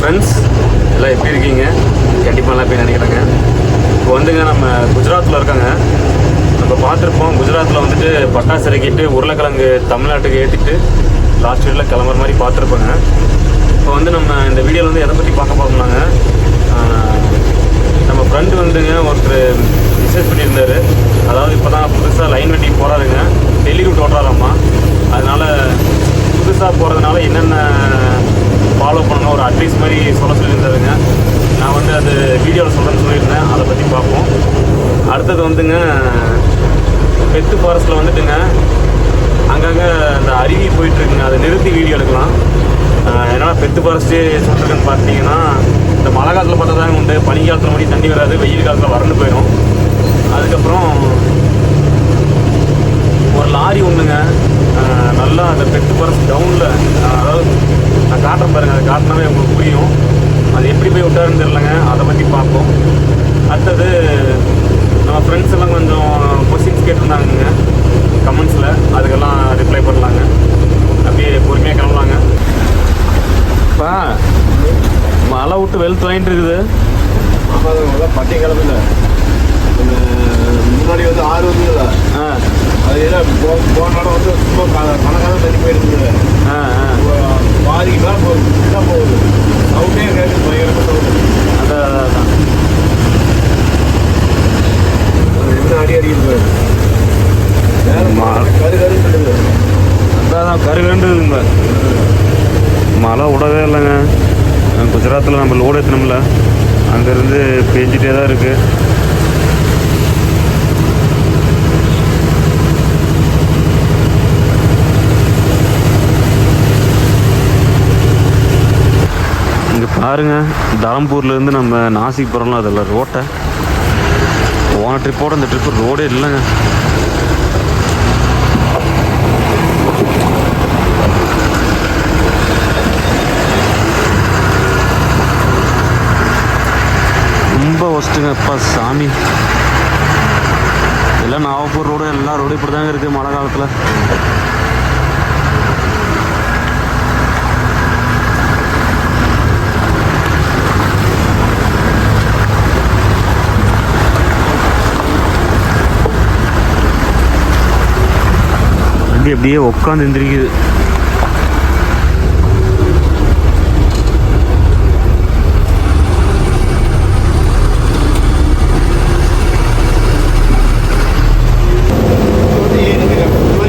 Friends எல்லாம் எப்படி இருக்கீங்க? கண்டிப்பாக எல்லாம் போய் நினைக்கிறேங்க? இப்போ வந்துங்க நம்ம குஜராத்தில் இருக்காங்க. நம்ம பார்த்துருப்போம் குஜராத்தில் வந்துட்டு பட்டாசு இறக்கிட்டு உருளைக்கிழங்கு தமிழ்நாட்டுக்கு ஏற்றிட்டு லாஸ்ட் வீட்டில் கிளம்புற மாதிரி பார்த்துருப்போங்க. இப்போ வந்து நம்ம இந்த வீடியோவில் வந்து எதை பற்றி பார்க்க போகிறோம்னாங்க நம்ம ஃப்ரெண்டு வந்துங்க ஒருத்தர் மெசேஜ் பண்ணியிருந்தாரு. அதாவது இப்போ தான் புதுசாக லைன் வெட்டி போகிறாருங்க டெல்லி ரூட் ஓட்டுறாராம்மா அதனால் புதுசாக போகிறதுனால என்னென்ன ஃபாலோ பண்ணணும் ஒரு அட்வைஸ் மாதிரி சொல்ல சொல்லியிருந்தாருங்க நான் வந்து அது வீடியோவில் சொல்கிறேன்னு சொல்லியிருந்தேன். அதை பற்றி பார்ப்போம். அடுத்தது வந்துங்க பெத்து ஃபாரஸ்ட்டில் வந்துட்டுங்க அங்கங்கே அந்த அருவி போயிட்டுருக்குங்க. அதை நிறுத்தி வீடியோ எடுக்கலாம். ஆஹ் பெத்து ஃபாரஸ்ட்டு சொல்லிருக்குன்னு பார்த்தீங்கன்னா இந்த மழை காலத்தில் பார்த்தா தான் உண்டு. பனி காலத்தில் மட்டும் தண்ணி வராது. வெயில் காலத்தில் வறண்டு போயிடும். அதுக்கப்புறம் ஒரு லாரி ஒன்றுங்க நல்லா அந்த பெத்து ஃபாரஸ்ட் டவுனில் அதாவது நான் காட்டுறேன் பாருங்க அதை காட்டினாவே உங்களுக்கு புரியும். அது எப்படி போய் விட்டாருன்னு தெரிலங்க அதை பற்றி பார்ப்போம். அடுத்தது நம்ம ஃப்ரெண்ட்ஸ் எல்லாம் கொஞ்சம் கொஸ்டின்ஸ் கேட்டிருந்தாங்கங்க. கமெண்ட்ஸில் அதுக்கெல்லாம் ரிப்ளை பண்ணலாங்க. அப்படியே பொறுமையாக கிளம்பலாங்க. பா மழை விட்டு வெளுத்து வாங்கிட்டு இருக்குது. ஆமாம் பட்டிய கிளம்பில முன்னாடி வந்து ஆறு வந்துல ஆ அது போன இடம் வந்து சும்மா கணக்காக தண்ணி போயிருந்தது. ஆ ஆ பாதிக்கு மேலே போகுது இதான் போகுது சவுண்டே கேட்டு பயங்கரமாக சவுண்டு அதான் அதான், அதான் என்ன அடி அடிக்கிறது வேற மா- கரு கருன்னு சொல்லுது அதான் அதான் கருகண்டுங்க மழை விடவே இல்லைங்க தான் நம்ம லோடு ஏற்றணும்ல அங்கேருந்து பேஞ்சிட்டே தான் இருக்குது இங்கே பாருங்க தரம்பூர்லேருந்து நம்ம நாசிக் போகிறோம்ல அதில் ரோட்டை. போன ட்ரிப்போட இந்த ட்ரிப்பு ரோடே இல்லைங்க. ரொம்ப ஒஸ்ட்டுங்க அப்பா சாமி எல்லாம் நாகப்பூர் ரோடு எல்லா ரோடும் இப்படி தாங்க இருக்குது மழை காலத்தில். வண்டி அப்படியே உட்காந்து எந்திரிக்குது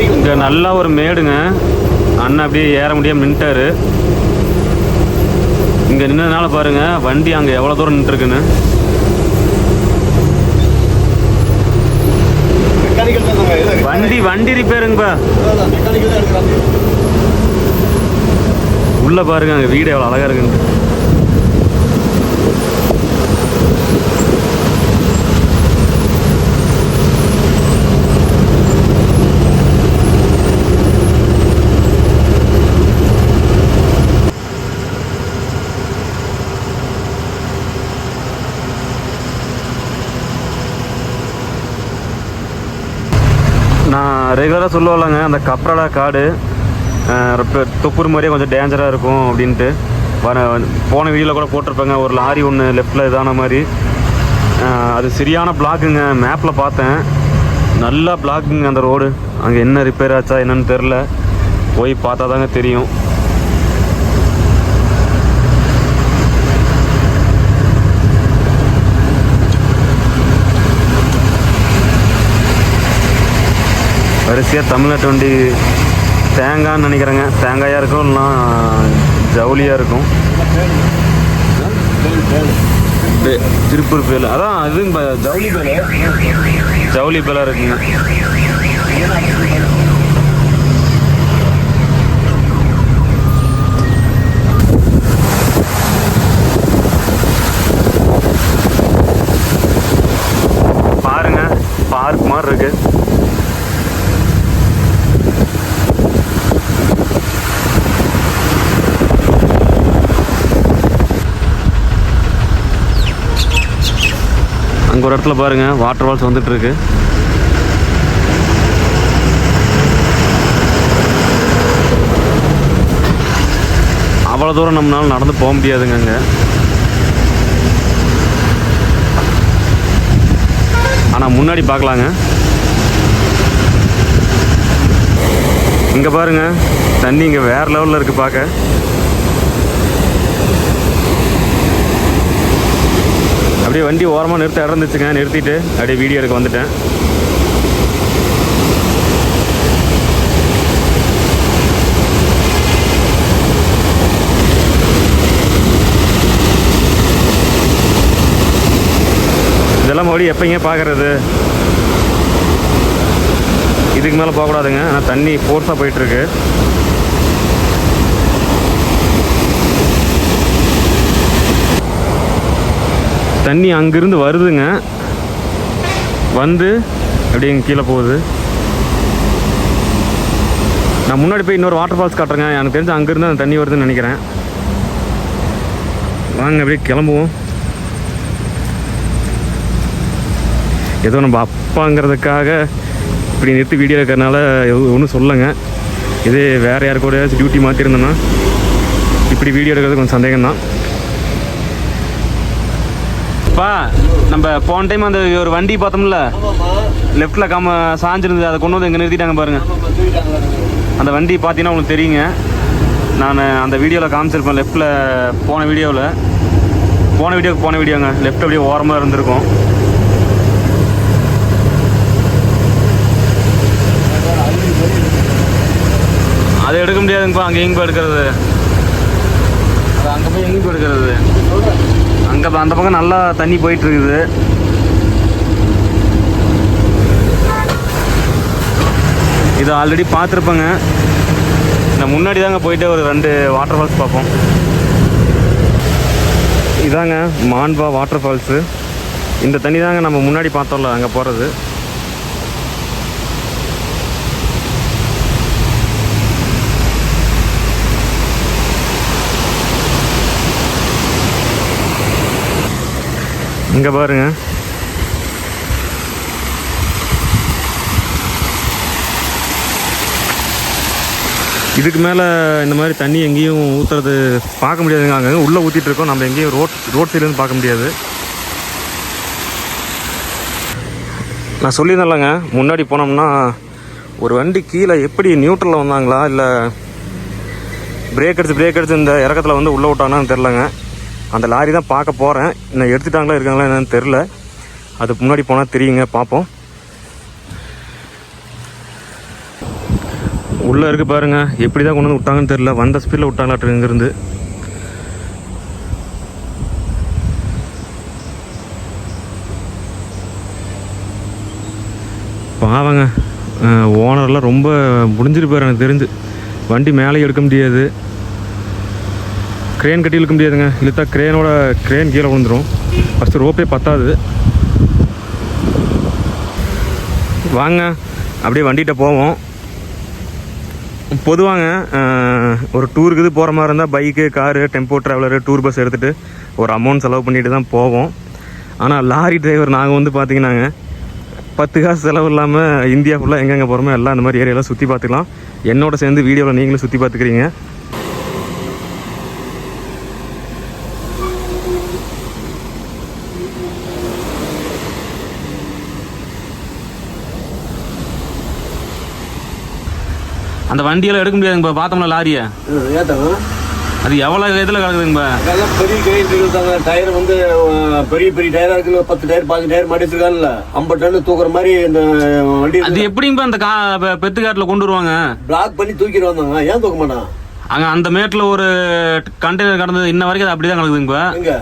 இங்கே நல்லா ஒரு மேடுங்க. அண்ணன் அப்படியே ஏற முடியாம நின்ட்டாரு இங்கே நின்னதுனால பாருங்க வண்டி அங்கே எவ்வளோ தூரம் நின்றுருக்குன்னு வண்டி வண்டி ரிப்பேருங்கப்பா. உள்ள பாருங்க அங்கே வீடு எவ்வளோ அழகா இருக்குன்னு நான் ரெகுலராக சொல்லுவாங்க அந்த கப்ரடா காடு தொப்புர் மாதிரியே கொஞ்சம் டேஞ்சராக இருக்கும் அப்படின்ட்டு. வர போன வீடியோவில் கூட போட்டிருப்பாங்க ஒரு லாரி ஒன்று லெஃப்டில் இதான மாதிரி. அது சரியான பிளாக்குங்க மேப்பில் பார்த்தேன். நல்லா பிளாக்குங்க அந்த ரோடு அங்கே என்ன ரிப்பேர் ஆச்சா என்னன்னு தெரில போய் பார்த்தா தாங்க தெரியும். வரிசையாக தமிழ்நாட்டு வண்டி தேங்காய்னு நினைக்கிறேங்க. தேங்காயாக இருக்கும் இல்லைனா ஜவுளியாக இருக்கும். திருப்பூர் பேல. அதான் இது ஜவுளி பேல. ஜவுளி பேலாக இருக்குங்க பாருங்க பார்க் மாதிரி இருக்கு அங்கே ஒரு இடத்துல பாருங்க வாட்டர் ஃபால்ஸ் வந்துட்டு இருக்கு அவ்வளோ தூரம் நம்மளால் நடந்து போக முடியாதுங்க அங்கே. ஆனால் முன்னாடி பார்க்கலாங்க. இங்கே பாருங்க தண்ணி இங்கே வேறு லெவலில் இருக்குது பார்க்க. அப்படியே வண்டி ஓரமாக நிறுத்த இறந்துச்சுங்க நிறுத்திட்டு அப்படியே வீடியோ எடுக்க வந்துட்டேன். இதெல்லாம் மறுபடியும் எப்போங்க பார்க்கறது இதுக்கு மேலே போகக்கூடாதுங்க ஆனால் தண்ணி ஃபோர்ஸாக போயிட்டுருக்கு. தண்ணி அங்கிருந்து வருதுங்க. வந்து அப்படியே கீழே போகுது. நான் முன்னாடி போய் இன்னொரு வாட்டர் ஃபால்ஸ் காட்டுறேங்க. எனக்கு தெரிஞ்சு அங்கேருந்து அந்த தண்ணி வருதுன்னு நினைக்கிறேன். வாங்க அப்படியே கிளம்புவோம். ஏதோ நம்ம அப்பாங்கிறதுக்காக இப்படி நிறுத்தி வீடியோ இருக்கிறனால ஒன்றும் சொல்லுங்க இதே வேறு யாருக்கூட டியூட்டி மாற்றிருந்தோன்னா இப்படி வீடியோ எடுக்கிறது கொஞ்சம் சந்தேகம் தான் பா நம்ம போன டைம் அந்த ஒரு வண்டி பார்த்தோம்ல லெஃப்டில் லெஃப்ட்டில் காம சாஞ்சிருந்தது அதை கொண்டு வந்து இங்கே நிறுத்திட்டாங்க பாருங்க. அந்த வண்டி பார்த்தீங்கன்னா உங்களுக்கு தெரியுங்க. நான் அந்த வீடியோவில் காமிச்சிருப்பேன் லெஃப்ட்டில் போன வீடியோவில் போன வீடியோக்கு போன வீடியோங்க லெஃப்ட் அப்படியே ஓரமாக இருந்திருக்கும். அதை எடுக்க முடியாதுங்கப்பா அங்கே எங்கே போய் எடுக்கிறது. அது அங்கே போய் எங்கே போய் எடுக்கிறது. அங்கே அந்த பக்கம் நல்லா தண்ணி போயிட்டு இருக்குது இது ஆல்ரெடி பார்த்துருப்பேங்க. நான் முன்னாடி தாங்க போயிட்டு ஒரு ரெண்டு வாட்டர் ஃபால்ஸ் பார்ப்போம். இதாங்க மான்பா வாட்டர் ஃபால்ஸு இந்த தண்ணி தாங்க நம்ம முன்னாடி பார்த்தோம்ல அங்கே போகிறது இங்கே பாருங்க. இதுக்கு மேலே இந்த மாதிரி தண்ணி எங்கேயும் ஊற்றுறது பார்க்க முடியாதுங்க. அங்கே உள்ளே ஊற்றிட்டு இருக்கோம். நம்ம எங்கேயும் ரோட் ரோட் சைடுலேருந்து பார்க்க முடியாது. நான் சொல்லியிருந்தேன்லங்க முன்னாடி போனோம்னா ஒரு வண்டி கீழே எப்படி நியூட்ரலில் வந்தாங்களா? இல்லை பிரேக் அடிச்சு பிரேக் அடிச்சு இந்த இறக்கத்தில் வந்து உள்ளே விட்டாங்கன்னு தெரிலங்க அந்த லாரி தான் பார்க்க போகிறேன் இன்னும் எடுத்துட்டாங்களா இருக்காங்களா என்னன்னு தெரில அதுக்கு முன்னாடி போனால் தெரியுங்க பார்ப்போம். உள்ளே இருக்கு பாருங்க. எப்படி தான் கொண்டு வந்து விட்டாங்கன்னு தெரில வந்த ஸ்பீடில் விட்டாங்களாட்டு இங்கேருந்து பாவங்க ஓனர்லாம் ரொம்ப முடிஞ்சிருப்பார் எனக்கு தெரிஞ்சு. வண்டி மேலே எடுக்க முடியாது. க்ரேன் கட்டி இழுக்க முடியாதுங்க. இழுத்தா க்ரேனோட க்ரேன் கீழே விழுந்துடும் ஃபஸ்ட்டு ரோப்பே பத்தாது. வாங்க. அப்படியே வண்டிகிட்ட போவோம். பொதுவாங்க ஒரு டூருக்கு இது போகிற மாதிரி இருந்தால் bike car tempo traveller tour bus எடுத்துகிட்டு ஒரு அமௌண்ட் செலவு பண்ணிட்டு தான் போவோம். ஆனால் லாரி டிரைவர் நாங்கள் வந்து பார்த்தீங்கன்னாங்க பத்து காசு செலவு இல்லாமல் இந்தியா ஃபுல்லாக எங்கெங்கே போகிறோமோ எல்லாம் அந்த மாதிரி ஏரியாலாம் சுற்றி பார்த்துக்கலாம். என்னோட சேர்ந்து வீடியோவில் நீங்களும் சுற்றி பார்த்துக்கிறீங்க. அந்த வண்டியெல்லாம் எடுக்க முடியாதுங்க பார்த்தோம்ல லாரியை. ஏத்தாங்க அது எவ்வளோ இதில் கிடக்குதுங்க அதெல்லாம் பெரிய கிரைண்ட் இருக்காங்க டயர் வந்து பெரிய பெரிய டயரா இருக்குல்ல பத்து டயர் பாஞ்சு டயர் மாட்டி வச்சிருக்காங்கல்ல. ஐம்பது டன் தூக்குற மாதிரி இந்த வண்டி அது எப்படிங்க அந்த கா பெ- பெத்து காட்டில் கொண்டு வருவாங்க? பிளாக் பண்ணி தூக்கிட்டு வந்தாங்க. ஏன் தூக்க மாட்டான்? அங்கே அந்த மேட்டில் ஒரு கண்டெய்னர் கடந்தது. இன்ன வரைக்கும் அது அப்படி தான் கிடக்குதுங்க இப்ப. எங்க?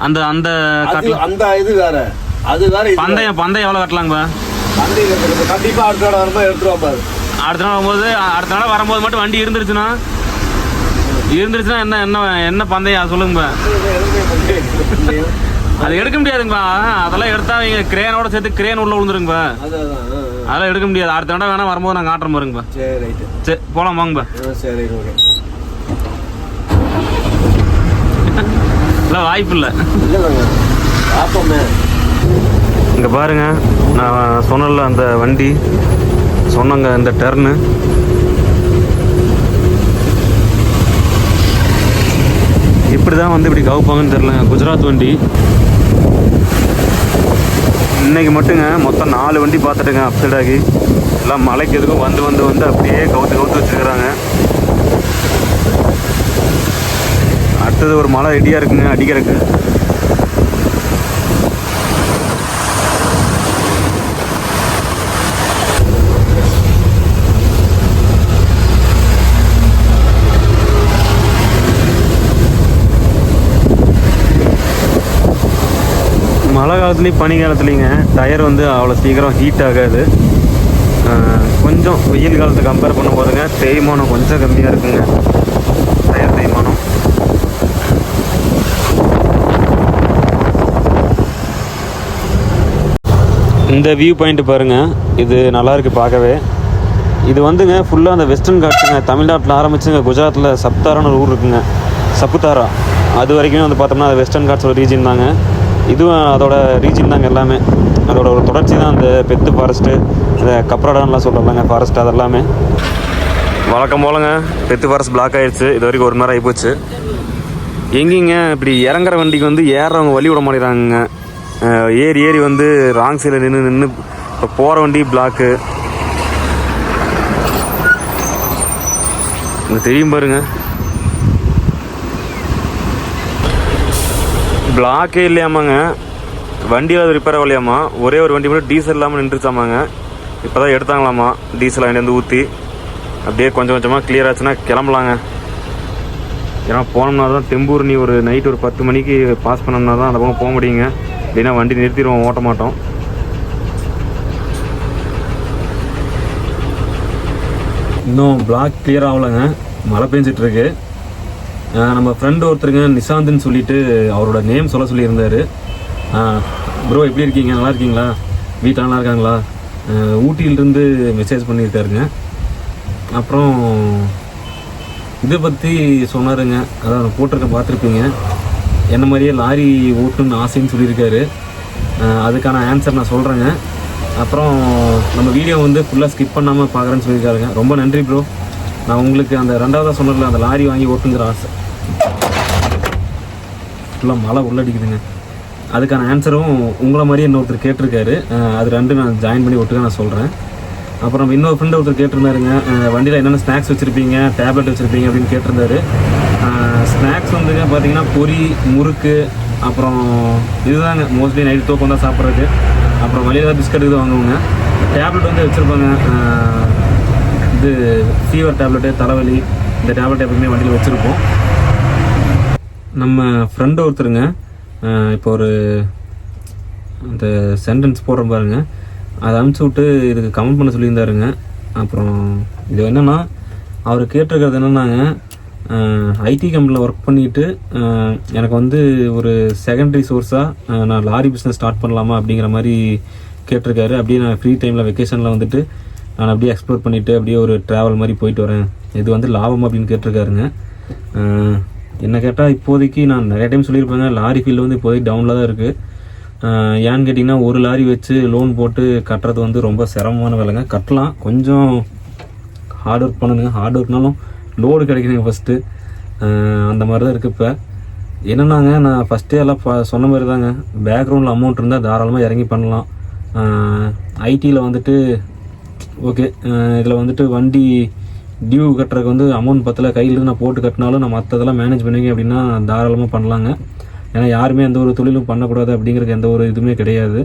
அந்த அந்த அந்த இது வேற. அது வேற. பந்தயம் பந்தயம் எவ்வளோ கட்டலாங்க பந்தயம் இருக்குது. கண்டிப்பா அடுத்த தடவை வரும்போது எடுத்துருவான் பாரு அடுத்த நாள் வரும்போது அடுத்த நாள் வரும்போது மட்டும் வண்டி இருந்துருச்சுன்னா? இருந்துருச்சுன்னா என்ன என்ன என்ன பந்தயம் அது சொல்லுங்க அது எடுக்க முடியாதுங்கப்பா. அதெல்லாம் எடுத்தா இங்க கிரேனோட சேர்த்து கிரேன் உள்ள விழுந்துருங்கப்பா. அதெல்லாம் எடுக்க முடியாது. அடுத்த தடவை வேணா வரும்போது நான் காட்டுறேன் பாருங்கப்பா. சரி சரி போலாம் வாங்கப்பா. சரி ஓகே. இல்லை வாய்ப்பு இல்லை. இங்கே பாருங்க. நான் சொன்னல அந்த வண்டி. சொன்னங்க இந்த டர்னு இப்படி தான் வந்து இப்படி கவுப்பாங்கன்னு தெரிலங்க குஜராத் வண்டி. இன்றைக்கி மட்டுங்க மொத்தம் நாலு வண்டி பார்த்துட்டுங்க அப்சைட் ஆகி. எல்லாம் மலைக்கு எதுக்கும் வந்து வந்து வந்து அப்படியே கவுத்து கவுத்து வச்சுருக்குறாங்க. அடுத்தது ஒரு மழை ரெடியாக இருக்குங்க அடிக்கிறதுக்கு. மழை காலத்துலேயும் பனி காலத்துலேங்க டயர் வந்து அவ்வளோ சீக்கிரம் ஹீட் ஆகாது. கொஞ்சம் வெயில் காலத்தை கம்பேர் பண்ண போதுங்க. தேய்மானம் கொஞ்சம் கம்மியாக இருக்குங்க. டயர் தேய்மானம். இந்த வியூ பாயிண்ட் பாருங்க. இது நல்லாயிருக்கு பார்க்கவே. இது வந்துங்க ஃபுல்லாக அந்த வெஸ்டர்ன் காட்ஸுங்க தமிழ்நாட்டில் ஆரம்பிச்சுங்க குஜராத்தில் சப்தாரான்னு ஒரு ஊர் இருக்குங்க. சப்புத்தாரா அது வரைக்கும் வந்து பார்த்தோம்னா அது வெஸ்டர்ன் காட்ஸோட ரீஜன் தாங்க. இதுவும் அதோட ரீஜன் தாங்க எல்லாமே. அதோட ஒரு தொடர்ச்சி தான் அந்த பெத்து ஃபாரஸ்ட்டு இந்த கப்ரடான்லாம் சொல்கிறாங்க ஃபாரஸ்ட் அதெல்லாமே. வழக்கம் போலங்க பெத்து ஃபாரஸ்ட் பிளாக் ஆகிடுச்சு இது வரைக்கும் ஒரு மணி நேரம் ஆகிப்போச்சு எங்கேங்க இப்படி இறங்குற வண்டிக்கு வந்து ஏறுறவங்க வழி விட மாட்டேறாங்க ஏறி ஏறி வந்து ராங் சைடில் நின்று நின்று இப்போ போகிற வண்டி பிளாக்கு தெரியும் பாருங்க. பிளாக்கே இல்லையாமாங்க. வண்டி அது ரிப்பேர் ஆகலையாமா? ஒரே ஒரு வண்டி மட்டும் டீசல் இல்லாமல் நின்றுச்சாமாங்க. இப்போ தான் எடுத்தாங்களாமா? டீசல் வாங்கிட்டு வந்து ஊற்றி அப்படியே கொஞ்சம் கொஞ்சமாக கிளியர் ஆச்சுன்னா கிளம்பலாங்க. ஏன்னா போனோம்னா தான் தெம்பூர்னி ஒரு நைட் ஒரு பத்து மணிக்கு பாஸ் பண்ணோம்னா தான் அந்த பக்கம் போக முடியுங்க. இல்லைன்னா வண்டி நிறுத்திடுவோம் ஓட்ட மாட்டோம். இன்னும் பிளாக் கிளியர் ஆகலைங்க. மழை பெஞ்சிட்ருக்கு நம்ம ஃப்ரெண்டு ஒருத்தருங்க நிசாந்துன்னு சொல்லிட்டு அவரோட நேம் சொல்ல சொல்லியிருந்தாரு. ப்ரோ எப்படி இருக்கீங்க? நல்லா இருக்கீங்களா? வீட்டில் நல்லா இருக்காங்களா? ஊட்டியிலிருந்து மெசேஜ் பண்ணியிருக்காருங்க. அப்புறம் இதை பற்றி சொன்னாருங்க. அதான் போட்டிருக்க பார்த்துருப்பீங்க. என்ன மாதிரியே லாரி ஓட்டுன்னு ஆசைன்னு சொல்லியிருக்காரு. அதுக்கான ஆன்சர் நான் சொல்கிறேங்க அப்புறம் நம்ம வீடியோ வந்து ஃபுல்லாக ஸ்கிப் பண்ணாமல் பார்க்குறேன்னு சொல்லியிருக்காருங்க. ரொம்ப நன்றி ப்ரோ நான் உங்களுக்கு அந்த ரெண்டாவதாக சொன்னதில்ல அந்த லாரி வாங்கி ஓட்டுங்கிற ஆசை. ஃபுல்லாக மழை உள்ளடிக்குதுங்க. அதுக்கான ஆன்சரும் உங்களை மாதிரியே இன்னொருத்தர் கேட்டிருக்காரு. அது ரெண்டு நான் ஜாயின் பண்ணி ஒட்டுக்க நான் சொல்கிறேன் அப்புறம் இன்னொரு ஃப்ரெண்டு ஒருத்தர் கேட்டிருந்தாருங்க. வண்டியில் என்னென்ன ஸ்நாக்ஸ் வச்சுருப்பீங்க டேப்லெட் வச்சுருப்பீங்க அப்படின்னு கேட்டிருந்தாரு. ஸ்நாக்ஸ் வந்துங்க பார்த்தீங்கன்னா பொரி முறுக்கு அப்புறம் இதுதாங்க. மோஸ்ட்லி நைட் தூக்கம் தான் சாப்பிட்றது. அப்புறம் வழியில் பிஸ்கட் இது வாங்குவோங்க. டேப்லெட் வந்து வச்சுருப்பாங்க. இது ஃபீவர் டேப்லெட்டு தலைவலி இந்த டேப்லெட் எப்பவுமே வண்டியில் வச்சுருப்போம். நம்ம ஃப்ரெண்டு ஒருத்தருங்க இப்போ ஒரு அந்த சென்டென்ஸ் போடுறோம் பாருங்க. அதை அனுப்பிச்சி விட்டு இதுக்கு கமெண்ட் பண்ண சொல்லியிருந்தாருங்க. அப்புறம் இது என்னென்னா அவர் கேட்டிருக்கிறது என்னென்னாங்க ஐடி கம்பெனியில் ஒர்க் பண்ணிட்டு எனக்கு வந்து ஒரு செகண்டரி சோர்ஸாக நான் லாரி பிஸ்னஸ் ஸ்டார்ட் பண்ணலாமா அப்படிங்கிற மாதிரி கேட்டிருக்காரு. அப்படியே நான் ஃப்ரீ டைமில் வெக்கேஷனில் வந்துட்டு நான் அப்படியே எக்ஸ்ப்ளோர் பண்ணிவிட்டு அப்படியே ஒரு ட்ராவல் மாதிரி போயிட்டு வரேன். இது வந்து லாபம் அப்படின்னு கேட்டிருக்காருங்க. என்ன கேட்டால் இப்போதைக்கு நான் நிறைய டைம் சொல்லியிருப்பேங்க. லாரி ஃபீல்டு வந்து இப்போதைக்கு டவுனில் தான் இருக்குது ஏன்னு கேட்டிங்கன்னா ஒரு லாரி வச்சு லோன் போட்டு கட்டுறது வந்து ரொம்ப சிரமமான வேலைங்க. கட்டலாம். கொஞ்சம் ஹார்ட் ஒர்க் பண்ணணுங்க. ஹார்ட் ஒர்க்னாலும் லோடு கிடைக்கணுங்க ஃபஸ்ட்டு அந்த மாதிரி தான் இருக்குது இப்போ. என்னென்னாங்க நான் ஃபஸ்ட்டே எல்லாம் ப- சொன்ன மாதிரி தாங்க. பேக்ரவுண்டில் அமௌண்ட் இருந்தால் தாராளமாக இறங்கி பண்ணலாம். ஐடியில் வந்துட்டு ஓகே இதில் வந்துட்டு வண்டி டியூ கட்டுறதுக்கு வந்து அமௌண்ட் பத்தில். கையில் நான் போட்டு கட்டினாலும் நான் மற்றதெல்லாம் மேனேஜ் பண்ணுவீங்க அப்படின்னா தாராளமாக பண்ணலாங்க. ஏன்னா யாருமே எந்த ஒரு தொழிலும் பண்ணக்கூடாது அப்படிங்கிறதுக்கு எந்த ஒரு இதுவுமே கிடையாது.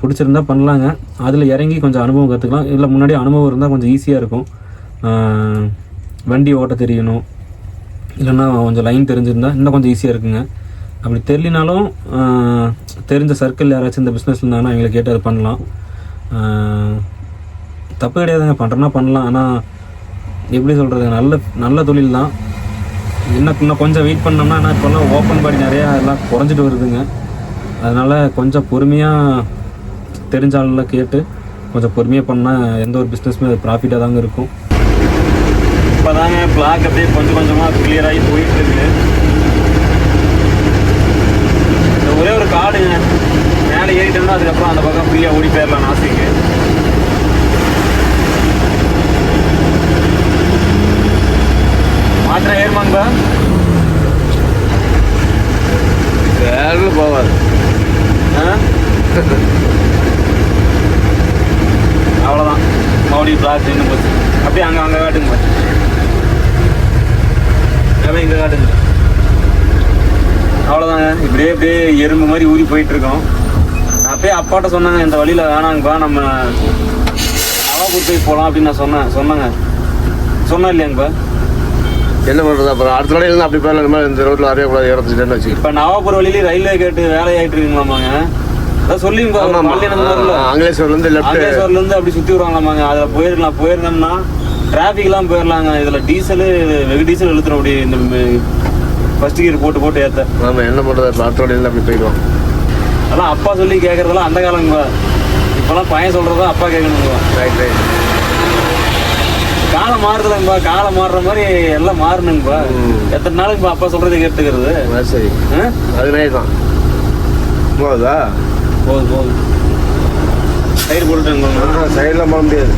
பிடிச்சிருந்தா பண்ணலாங்க. அதில் இறங்கி கொஞ்சம் அனுபவம் கற்றுக்கலாம் இல்லை முன்னாடி அனுபவம் இருந்தால் கொஞ்சம் ஈஸியாக இருக்கும். வண்டி ஓட்ட தெரியணும். இல்லைன்னா கொஞ்சம் லைன் தெரிஞ்சிருந்தால் இன்னும் கொஞ்சம் ஈஸியாக இருக்குங்க. அப்படி தெரியலனாலும் தெரிஞ்ச சர்க்கிள் யாராச்சும் இந்த பிஸ்னஸ் இருந்தாங்கன்னா அவங்களை கேட்டு அதை பண்ணலாம். தப்பு கிடையாதுங்க. பண்ணுறேன்னா பண்ணலாம். ஆனால் எப்படி சொல்கிறது நல்ல நல்ல தொழில் தான் இன்னும் இன்னும் கொஞ்சம் வெயிட் பண்ணோம்னா என்ன இப்போல்லாம் ஓப்பன் பாடி நிறையா எல்லாம் குறைஞ்சிட்டு வருதுங்க. அதனால் கொஞ்சம் பொறுமையாக தெரிஞ்ச ஆளெல்லாம் கேட்டு கொஞ்சம் பொறுமையாக பண்ணால் எந்த ஒரு பிஸ்னஸுமே அது ப்ராஃபிட்டாக தாங்க இருக்கும். இப்போ தாங்க பிளாக் அப்படியே கொஞ்சம் கொஞ்சமாக கிளியராகி போயிட்டு இருக்கு. இந்த ஒரே ஒரு காடுங்க. மேலே ஏறிட்டோம்னா அதுக்கப்புறம் அந்த பக்கம் ஃப்ரீயாக ஓடி போயிடலாம் ஆசைங்க. மாத்திரை ஏறுமாங்க வேறு போகாது. ஆ? அவ்வளோதான் மறுபடியும் பிளாக் நின்று போச்சு. அப்படியே அங்கே அங்கே காட்டுங்க பாரு. அப்படியே இங்கே காட்டுங்க. அவ்வளோதாங்க இப்படியே இப்படியே எறும்பு மாதிரி ஊறி போயிட்டு இருக்கோம் நான் அப்பயே அப்பாட்ட சொன்னாங்க இந்த வழியில் வேணாங்கப்பா நம்ம நவாபூர் போய் போகலாம் அப்படின்னு நான் சொன்னேன். சொன்னாங்க. சொன்னேன் இல்லையாங்கப்பா என்ன பண்ணுறது அப்புறம் அடுத்த நாள் இருந்தால் அப்படி போயிடலாம் இந்த மாதிரி இந்த ரோட்டில் அறியக்கூடாது இருபத்தஞ்சு வச்சு இப்போ நவாபூர் வழியிலே ரயில்வே கேட்டு வேலை ஆகிட்டு இருக்குங்களாமாங்க அதான் சொல்லிங்க அங்கிலேஸ்வர்லேருந்து லெஃப்ட் அங்கேஸ்வரிலேருந்து அப்படி சுற்றி வருவாங்களாமாங்க அதில் போயிருக்கலாம். போயிருந்தோம்னா டிராஃபிக்லாம் போயிடலாங்க இதில் டீசலு வெகு டீசல் இழுத்துரும் அப்படி. இந்த ஃபர்ஸ்ட் கியர் போட்டு போட்டு ஏற்ற ஆமாம் என்ன பண்ணுறது இப்போ அடுத்த நாள் இருந்தால் அப்படி போயிடுவோம். அதெல்லாம் அப்பா சொல்லி கேட்குறதெல்லாம் அந்த காலங்க இப்போலாம் பையன் சொல்கிறதா அப்பா கேட்கணுங்க ரைட் ரைட் காலம் மாறுதலங்கப்பா காலம் மாறுற மாதிரி எல்லாம் மாறணுங்கப்பா. எத்தனை நாளைக்கு அப்பா சொல்கிறத கேட்டுக்கிறது சரி? அது நைட் தான். போகுதா போதும் போதும். சைடு போட்டுட்டுங்க சைடில் போக முடியாது.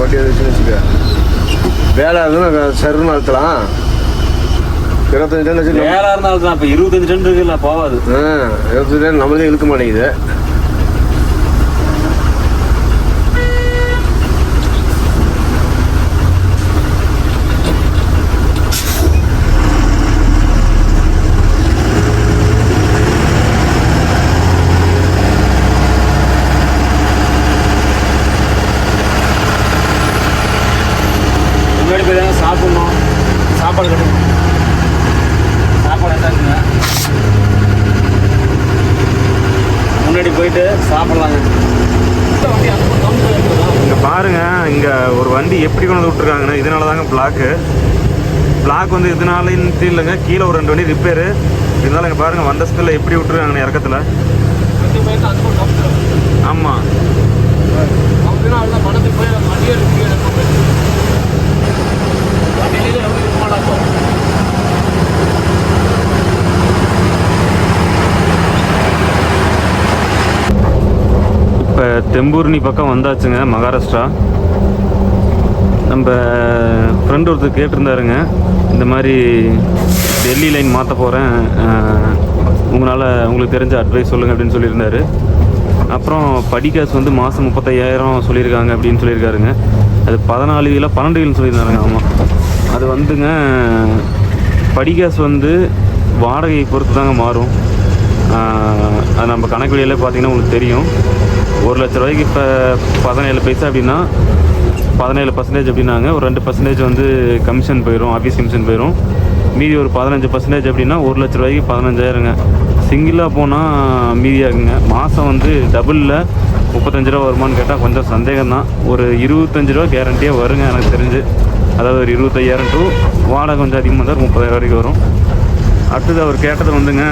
வண்டி வச்சுன்னு வச்சுக்க. வேலை இருந்துன்னா சருன்னு அழுத்தலாம். இருபத்தஞ்சு டன் வேற இருந்தாலும் தான் இப்போ இருபத்தஞ்சு டன் இருக்குல்ல போகாது. ஆ இருபத்தஞ்சு டன் நம்மளே இழுக்க மாட்டேங்குது முன்னாடி போய் தாங்க சாப்பிடணும் சாப்பாடு கிடைக்கும் சாப்பாடு எதாச்சுங்க முன்னாடி போயிட்டு சாப்பிடலாங்க இங்கே பாருங்க இங்கே ஒரு வண்டி எப்படி கொண்டு வந்து விட்டுருக்காங்கன்னா இதனால தாங்க பிளாக்கு பிளாக் வந்து இதனாலன்ட்டு இல்லைங்க கீழே ஒரு ரெண்டு வண்டி ரிப்பேரு இருந்தாலும் இங்கே பாருங்க வந்த ஸ்பில்ல எப்படி விட்டுருக்காங்க இறக்கத்தில். ஆமாம் இப்போ தெம்பூர்னி பக்கம் வந்தாச்சுங்க மகாராஷ்டிரா. நம்ம ஃப்ரெண்ட் ஒருத்தர் கேட்டிருந்தாருங்க. இந்த மாதிரி டெல்லி லைன் மாற்ற போகிறேன் உங்களால் உங்களுக்கு தெரிஞ்ச அட்வைஸ் சொல்லுங்கள் அப்படின்னு சொல்லியிருந்தாரு. அப்புறம் படிக்காசு வந்து மாதம் முப்பத்தையாயிரம் சொல்லியிருக்காங்க அப்படின்னு சொல்லியிருக்காருங்க. அது பதினாலு வீல பன்னெண்டு சொல்லியிருந்தாருங்க. ஆமாம் அது வந்துங்க படிக்காசு வந்து வாடகையை பொறுத்து தாங்க மாறும் அது நம்ம கணக்கு வெளியில பார்த்தீங்கன்னா உங்களுக்கு தெரியும். ஒரு லட்ச ரூபாய்க்கு இப்போ பதினேழு பைசா அப்படின்னா பதினேழு பர்சன்டேஜ் அப்படின்னாங்க. ஒரு ரெண்டு பர்சன்டேஜ் வந்து கமிஷன் போயிடும் ஆஃபீஸ் கமிஷன் போயிடும் மீதி ஒரு பதினஞ்சு பர்சன்டேஜ் அப்படின்னா ஒரு லட்ச ரூபாய்க்கு பதினஞ்சாயிரங்க. சிங்கிளாக போனால் மீதியாகுங்க. மாதம் வந்து டபுளில் முப்பத்தஞ்சு ரூபா வருமானு கேட்டால் கொஞ்சம் சந்தேகம் தான் ஒரு இருபத்தஞ்சு ரூபா கேரண்டியாக வருங்க எனக்கு தெரிஞ்சு. அதாவது ஒரு இருபத்தையாயிரம் டூ வாடகை கொஞ்சம் அதிகமாக தான் முப்பதாயிரம் வரைக்கும் வரும். அடுத்தது அவர் கேட்டது வந்துங்க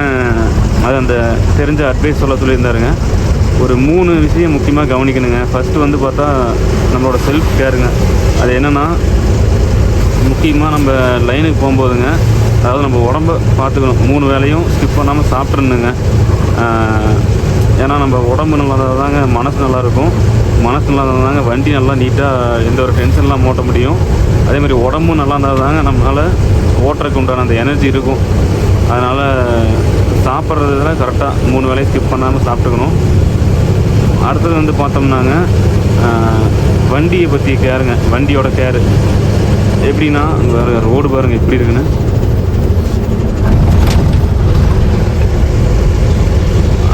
அது அந்த தெரிஞ்ச அட்வைஸ் சொல்ல சொல்லியிருந்தாருங்க. ஒரு மூணு விஷயம் முக்கியமாக கவனிக்கணுங்க. ஃபஸ்ட்டு வந்து பார்த்தா நம்மளோட செல்ஃப் கேருங்க அது என்னென்னா முக்கியமாக நம்ம லைனுக்கு போகும்போதுங்க அதாவது நம்ம உடம்ப பார்த்துக்கணும். மூணு வேலையும் ஸ்கிப் பண்ணாமல் சாப்பிட்ருந்துங்க ஏன்னா நம்ம உடம்பு நல்லா தாங்க மனசு நல்லாயிருக்கும். மனசு நல்லா இருந்தால் தாங்க வண்டி நல்லா நீட்டாக எந்த ஒரு டென்ஷன்லாம் ஓட்ட முடியும். அதே மாதிரி உடம்பும் நல்லா இருந்தால் தாங்க நம்மளால் ஓட்டுறதுக்கு உண்டான அந்த எனர்ஜி இருக்கும். அதனால் சாப்பிட்றதுல கரெக்டாக மூணு வேலையும் ஸ்கிப் பண்ணாமல் சாப்பிட்டுக்கணும். அடுத்தது வந்து பார்த்தோம்னாங்க வண்டியை பற்றி கேருங்க வண்டியோட கேரு எப்படின்னா வேறு ரோடு பாருங்கள் எப்படி இருக்குன்னு.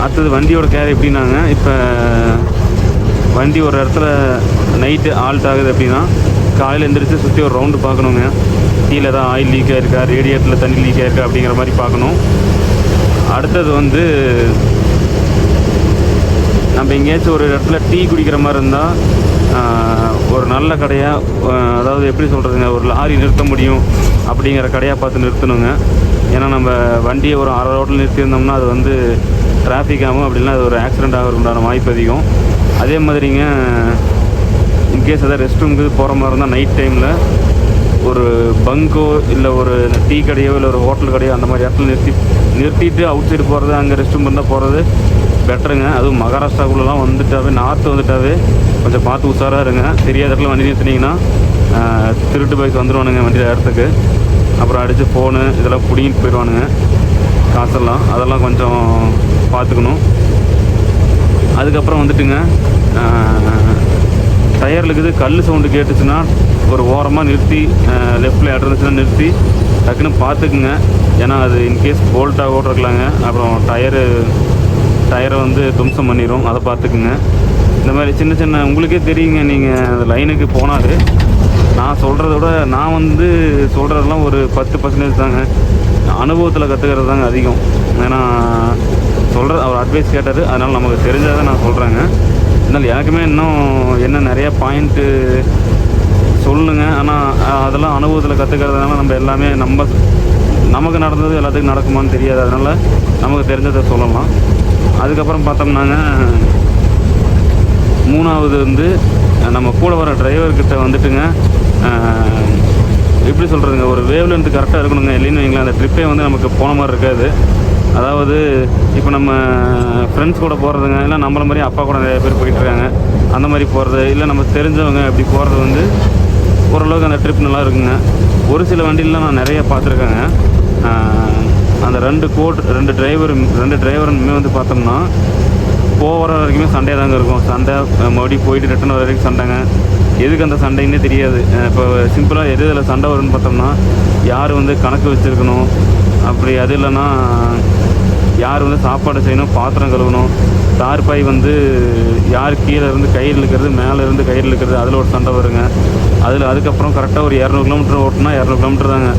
அடுத்தது வண்டியோட கேர் எப்படின்னாங்க இப்போ வண்டி ஒரு இடத்துல நைட்டு ஆல்ட் ஆகுது அப்படின்னா காலையில் எழுந்திரிச்சு சுற்றி ஒரு ரவுண்டு பார்க்கணுங்க. கீழே தான் ஆயில் லீக் இருக்கா ரேடியேட்டரில் தண்ணி லீக் இருக்கா அப்படிங்கிற மாதிரி பார்க்கணும். அடுத்தது வந்து நம்ம எங்கேயாச்சும் ஒரு இடத்துல டீ குடிக்கிற மாதிரி இருந்தால் ஒரு நல்ல கடையாக அதாவது எப்படி சொல்கிறதுங்க ஒரு லாரி நிறுத்த முடியும் அப்படிங்கிற கடையாக பார்த்து நிறுத்தணுங்க. ஏன்னா நம்ம வண்டியை ஒரு அரை ரோட்டில் நிறுத்தியிருந்தோம்னா அது வந்து டிராஃபிக் ஆகும். அப்படின்னா அது ஒரு ஆக்சிடெண்ட் ஆகிறதுக்கு உண்டான வாய்ப்பு அதிகம். அதே மாதிரிங்க இன்கேஸ் ஏதாவது ரெஸ்ட் ரூமுக்கு போகிற மாதிரி இருந்தால் நைட் டைமில் ஒரு பங்கோ இல்லை ஒரு டீ கடையோ இல்லை ஒரு ஹோட்டல் கடையோ அந்த மாதிரி இடத்துல நிறுத்தி நிறுத்திட்டு அவுட் சைடு போகிறது அங்கே ரெஸ்ட் ரூம் இருந்தால் போகிறது பெட்டருங்க. அதுவும் மகாராஷ்டிராக்குள்ளெலாம் வந்துட்டாவே நார்த்து வந்துட்டாவே கொஞ்சம் பார்த்து உஷாராக இருங்க. தெரியாத இடத்துல வண்டி நிறுத்தினீங்கன்னா திருட்டு பைக் வந்துடுவானுங்க வண்டியில் இடத்துக்கு அப்புறம் அடித்து ஃபோனு இதெல்லாம் பிடிங்கிட்டு போயிடுவானுங்க. காசெல்லாம் அதெல்லாம் கொஞ்சம் பார்த்துக்கணும். அதுக்கப்புறம் வந்துட்டுங்க டயரில் இருக்குது கல் சவுண்டு கேட்டுச்சுன்னா ஒரு ஓரமாக நிறுத்தி லெஃப்டில் இடம் இருந்துச்சுன்னா நிறுத்தி டக்குன்னு பார்த்துக்குங்க. ஏன்னா அது இன்கேஸ் போல்ட்டாக ஓட்டிருக்கலாங்க. அப்புறம் டயரு டயரை வந்து தும்சம் பண்ணிடும் அதை பார்த்துக்குங்க. இந்த மாதிரி சின்ன சின்ன உங்களுக்கே தெரியுங்க நீங்கள் அந்த லைனுக்கு போனாலே. நான் சொல்கிறத விட நான் வந்து சொல்கிறதெல்லாம் ஒரு பத்து பர்சன்டேஜ் தாங்க. அனுபவத்தில் கற்றுக்கிறது தாங்க அதிகம். ஏன்னா சொல்கிற அவர் அட்வைஸ் கேட்டார். அதனால் நமக்கு தெரிஞ்சதை நான் சொல்கிறேங்க அதனால் எனக்குமே இன்னும் என்ன நிறையா பாயிண்ட்டு சொல்லுங்க. ஆனால் அதெல்லாம் அனுபவத்தில் கற்றுக்கிறதுனால நம்ம எல்லாமே நம்ம நமக்கு நடந்தது எல்லாத்துக்கும் நடக்குமான்னு தெரியாது. அதனால் நமக்கு தெரிஞ்சதை சொல்லலாம். அதுக்கப்புறம் பார்த்தோம்னாங்க மூணாவது வந்து நம்ம கூட வர டிரைவர்கிட்ட வந்துட்டுங்க எப்படி சொல்கிறதுங்க ஒரு வேவ் லென்த் கரெக்டாக இருக்கணுங்க இல்லைன்னு வைங்களேன் அந்த ட்ரிப்பே வந்து நமக்கு போன மாதிரி இருக்காது. அதாவது இப்போ நம்ம ஃப்ரெண்ட்ஸ் கூட போகிறதுங்க இல்லை நம்மள மாதிரி அப்பா கூட நிறைய பேர் போயிட்டு இருக்காங்க அந்த மாதிரி போகிறது இல்லை நம்ம தெரிஞ்சவங்க அப்படி போகிறது வந்து ஓரளவுக்கு அந்த ட்ரிப் நல்லா இருக்குங்க. ஒரு சில வண்டியிலலாம் நான் நிறைய பார்த்துருக்கேங்க. அந்த ரெண்டு கோட் ரெண்டு டிரைவர் ரெண்டு டிரைவருமே வந்து பார்த்தோம்னா போகிற வரைக்குமே சண்டே தாங்க இருக்கும். சண்டை மறுபடியும் போயிட்டு ரிட்டன் வர வரைக்கும் சண்டைங்க. எதுக்கு அந்த சண்டைன்னே தெரியாது. இப்போ சிம்பிளாக எது இதில் சண்டை வரும்னு பார்த்தோம்னா யார் வந்து கணக்கு வச்சுருக்கணும்? அப்படி அது இல்லைன்னா யார் வந்து சாப்பாடு செய்யணும் பாத்திரம் கழுவணும் தார்பாய் வந்து யார் கீழே இருந்து கயிறு இழுக்கிறது மேலே இருந்து கயிறு இழுக்கிறது அதில் ஒரு சண்டை வருங்க. அதில் அதுக்கப்புறம் கரெக்டாக ஒரு இரநூறு கிலோமீட்டர் ஓட்டினா இரநூறு கிலோமீட்டர் தாங்க.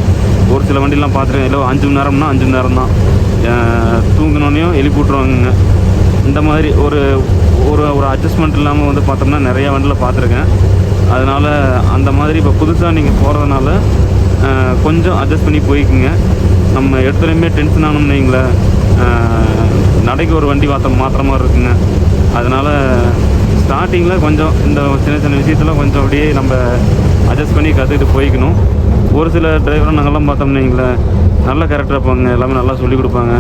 ஒரு சில வண்டிலாம் பார்த்துருக்கேன் இல்லை அஞ்சு மணி நேரம்னா அஞ்சு மணி நேரம் தான் தூங்கினோடனையும் எழுப்பி விட்ருவாங்கங்க இந்த மாதிரி ஒரு ஒரு ஒரு அட்ஜஸ்ட்மெண்ட் இல்லாமல் வந்து பார்த்தோம்னா நிறையா வண்டியில் பார்த்துருக்கேன் அதனால் அந்த மாதிரி இப்போ புதுசாக நீங்கள் போகிறதுனால கொஞ்சம் அட்ஜஸ்ட் பண்ணி போய்க்குங்க. நம்ம எடுத்துலையுமே டென்ஷன் ஆனோம்னு வைங்களேன். நடைக்கு ஒரு வண்டி மாற்ற மாற்றுற மாதிரி இருக்குங்க. அதனால் ஸ்டார்டிங்கில் கொஞ்சம் இந்த சின்ன சின்ன விஷயத்தில் கொஞ்சம் அப்படியே நம்ம அட்ஜஸ்ட் பண்ணி கற்றுக்கிட்டு போய்க்கணும். ஒரு சில டிரைவரும் நாங்கள்லாம் பார்த்தோம்னு வைங்களேன் நல்ல கேரக்டர் இருப்பாங்க எல்லாமே நல்லா சொல்லிக் கொடுப்பாங்க.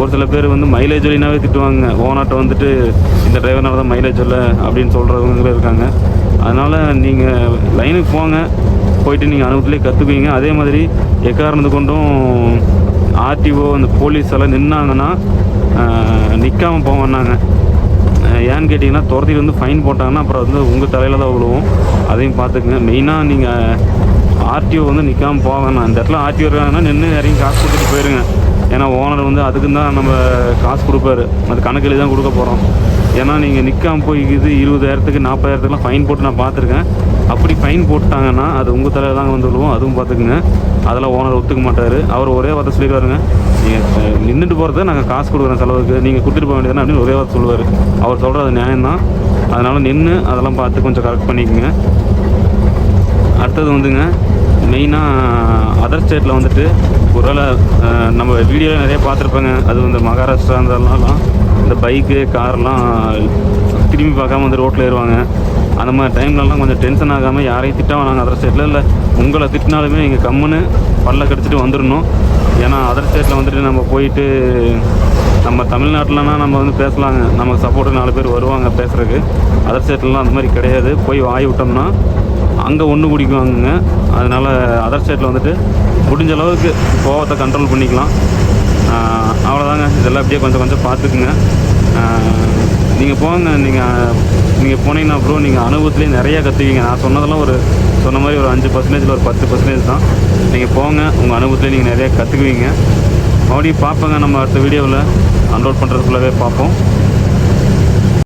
ஒரு சில பேர் வந்து மைலேஜ் வழினாவே திட்டுவாங்க ஓனாட்ட வந்துட்டு இந்த டிரைவர்னால தான் மைலேஜ் இல்லை அப்படின்னு சொல்கிறவங்க இருக்காங்க. அதனால் நீங்கள் லைனுக்கு போங்க போயிட்டு நீங்கள் அனுபவத்துலேயே கற்றுக்குவீங்க அதே மாதிரி எக்காரணத்து கொண்டும் ஆர்டிஓ அந்த போலீஸ் எல்லாம் நின்னாங்கன்னா நிற்காமல் போவேன்னாங்க ஏன்னு கேட்டிங்கன்னா துரத்திட்டு வந்து ஃபைன் போட்டாங்கன்னா அப்புறம் வந்து உங்கள் தலையில் தான் விழுவும். அதையும் பார்த்துக்குங்க. மெயினாக நீங்கள் ஆர்டிஓ வந்து நிற்காமல் போவேண்ணா இந்த இடத்துல ஆர்டிஓ இருக்காங்கன்னா நின்று யாரையும் காசு கொடுத்துட்டு போயிருங்க. ஏன்னா ஓனர் வந்து அதுக்கு தான் நம்ம காசு கொடுப்பாரு. அது கணக்கில் தான் கொடுக்க போகிறோம் ஏன்னா நீங்கள் நிற்காமல் போய் இது இருபதாயிரத்துக்கு நாற்பதாயிரத்துக்குலாம் ஃபைன் போட்டு நான் பார்த்துருக்கேன். அப்படி ஃபைன் போட்டாங்கன்னா அது உங்கள் தலையில் தாங்க வந்து விழுவோம். அதுவும் பார்த்துக்குங்க. அதெல்லாம் ஓனர் ஒத்துக்க மாட்டார். அவர் ஒரே வார்த்தை சொல்லிடுவாருங்க. நீங்கள் நின்றுட்டு போகிறத நாங்கள் காசு கொடுக்குறோம் செலவுக்கு. நீங்கள் கொடுத்துட்டு போக வேண்டியதுன்னு அப்படின்னு ஒரே வார்த்தை சொல்லுவார். அவர் சொல்கிறது நியாயம்தான். அதனால் நின்று அதெல்லாம் பார்த்து கொஞ்சம் கரெக்ட் பண்ணிக்கோங்க. அடுத்தது வந்துங்க மெயினாக அதர் ஸ்டேட்டில் வந்துட்டு ஒருவேளை நம்ம வீடியோவில் நிறைய பார்த்துருப்பேங்க. அது வந்து மகாராஷ்டிரா இருந்தாலாம் இந்த பைக்கு கார்லாம் திரும்பி பார்க்காம வந்து ரோட்டில் ஏறுவாங்க. அந்த மாதிரி டைம்லலாம் கொஞ்சம் டென்ஷன் ஆகாமல் யாரையும் திட்டாமல் நாங்கள் அதர் ஸ்டேட்டில் இல்லை உங்களை திட்டினாலுமே நீங்கள் கம்முன்னு பல்ல கடிச்சிட்டு வந்துடணும். ஏன்னா அதர் ஸ்டேட்டில் வந்துட்டு நம்ம போயிட்டு நம்ம தமிழ்நாட்டிலனா நம்ம வந்து பேசலாங்க. நமக்கு சப்போர்ட்டு நாலு பேர் வருவாங்க பேசுகிறதுக்கு அதர் ஸ்டேட்லலாம் அந்த மாதிரி கிடையாது. போய் வாய் விட்டோம்னா அங்கே ஒன்று குடிக்குவாங்க அதனால் அதர் ஸ்டேட்டில் வந்துட்டு முடிஞ்ச அளவுக்கு கோவத்தை கண்ட்ரோல் பண்ணிக்கலாம். அவ்வளோதாங்க இதெல்லாம் அப்படியே கொஞ்சம் கொஞ்சம் பார்த்துக்குங்க. நீங்கள் போங்க நீங்கள் நீங்கள் போனீங்கன்னா ப்ரோ நீங்கள் அனுபவத்துலேயே நிறையா கற்றுவீங்க நான் சொன்னதெல்லாம் ஒரு சொன்ன மாதிரி ஒரு அஞ்சு பர்சன்டேஜில் ஒரு பத்து பர்சன்டேஜ் தான். நீங்கள் போங்க உங்கள் அனுபவத்துலேயே நீங்கள் நிறையா கற்றுக்குவீங்க மறுபடியும் பார்ப்போங்க நம்ம அடுத்த வீடியோவில் அன்லோட் பண்ணுறதுக்குள்ளவே பார்ப்போம்.